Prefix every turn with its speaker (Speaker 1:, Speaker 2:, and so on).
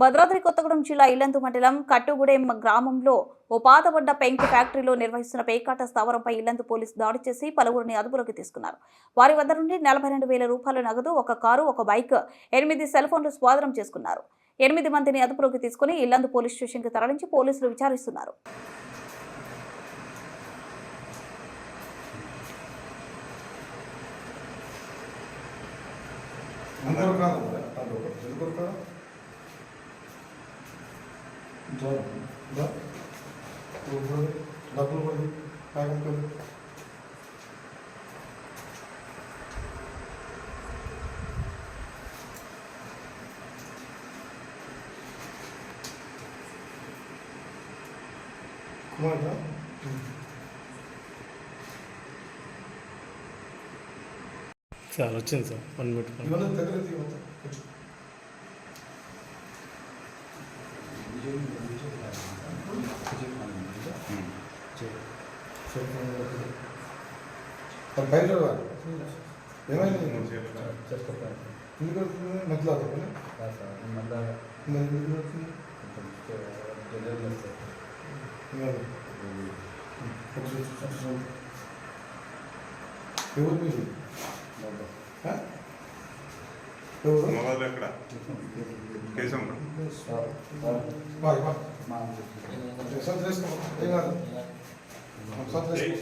Speaker 1: భద్రాద్రి కొత్తగూడెం జిల్లా ఇల్లందు మండలం కట్టుగూడెం గ్రామంలో ఓ పాతబడ్డ పెంకు ఫ్యాక్టరీలో నిర్వహిస్తున్న పేకాట స్థావరంపై ఇల్లందు పోలీసు దాడి చేసి పలువురిని అదుపులోకి తీసుకున్నారు. వారి వద్ద నుండి నలభై రెండు వేల రూపాయల నగదు ఒక కారు ఒక బైక్ ఎనిమిది సెల్ ఫోన్లు స్వాధీనం చేసుకున్నారు. ఎనిమిది మందిని అదుపులోకి తీసుకుని ఇల్లందు పోలీస్ స్టేషన్కి తరలించి పోలీసులు విచారిస్తున్నారు.
Speaker 2: అందరూ కాదు. డబ్బులు పడి కాకపోతే కుమార్
Speaker 3: సార్ వచ్చింది సార్ వన్ మినిట్
Speaker 2: దగ్గర మరి బయట రావాలి. ఏమైంది ఎందుకు వస్తుంది మధ్యలో అవుతుంది మరి ఎందుకు వస్తుంది మరి కొంచెం కొంచెం ఎవరు మీరు ఆ? ఎవరు
Speaker 4: మొబైల్ ఎక్కడ కేశం
Speaker 2: బాయ్ బాయ్ సంతరేసుకో ఏం కాదు contrat de.